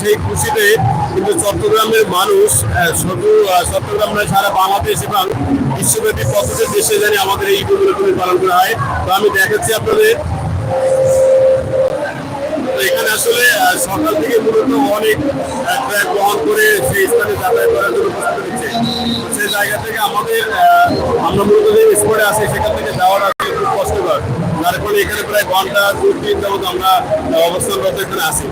সেই খুশিতে কিন্তু চট্টগ্রামের মানুষ শুধু চট্টগ্রাম নয়, সারা বাংলাদেশ এবং বিশ্বব্যাপী প্রত্যেক দেশে জানি আমাদের এই ঈদুল পালন করা হয়। তো আমি দেখাচ্ছি আপনাদের। এখানে আসলে সকাল থেকে মূলত অনেক ট্র্যাক বহন করে সেই স্থানে যাতায়াত করার জন্য প্রস্তুতি নিচ্ছে তো সেই জায়গা থেকে আমাদের আমরা মূলত যে স্পটে আছি, সেখান থেকে যাওয়ার আসলে খুব কষ্টকর। যার ফলে এখানে প্রায় ঘণ্টা দু তিন যাবত আমরা অবস্থানরত এখানে আছি।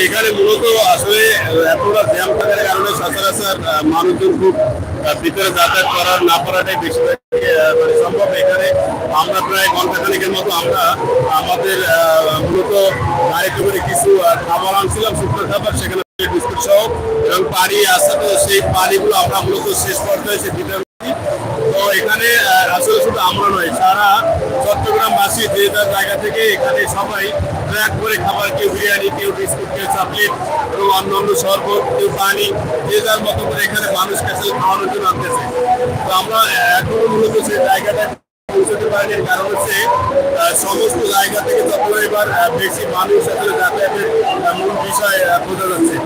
এখানে মূলত আসলে এতটা জ্যাম থাকার কারণে সচরাচর মানুষজন খুব ভিতরে যাতায়াত করার, না করাটাই বেশি মানে সম্ভব। এখানে আমরা প্রায় ঘণ্টা খানিকের মতো আমরা, আমাদের মূলত গাড়িতে করে কিছু খাবার আনছিলাম, শুকনো খাবার, সেখানে বিস্কুট সহ, এবং পানি আসছে তো সেই পানিগুলো আমরা মূলত শেষ সে ভিতরে। তো এখানে আসলে শুধু আমরা নয়, সারা চট্টগ্রামবাসী যে যার জায়গা থেকে এখানে সবাই ট্র্যাক করে খাবার, কেউ বিরিয়ানি, কেউ বিস্কুট, কেউ চকলেট এবং অন্য শরবত, কেউ পানি, যে যার মতো করে এখানে মানুষকে আসলে খাওয়ানোর জন্য আনতেছে তো আমরা এখনও মূলত সেই জায়গাটা পৌঁছতে পারেনি, কারণ হচ্ছে সমস্ত জায়গা থেকে যত এবার বেশি মানুষ আসলে যাতায়াতের মূল বিষয় বোঝা যাচ্ছে।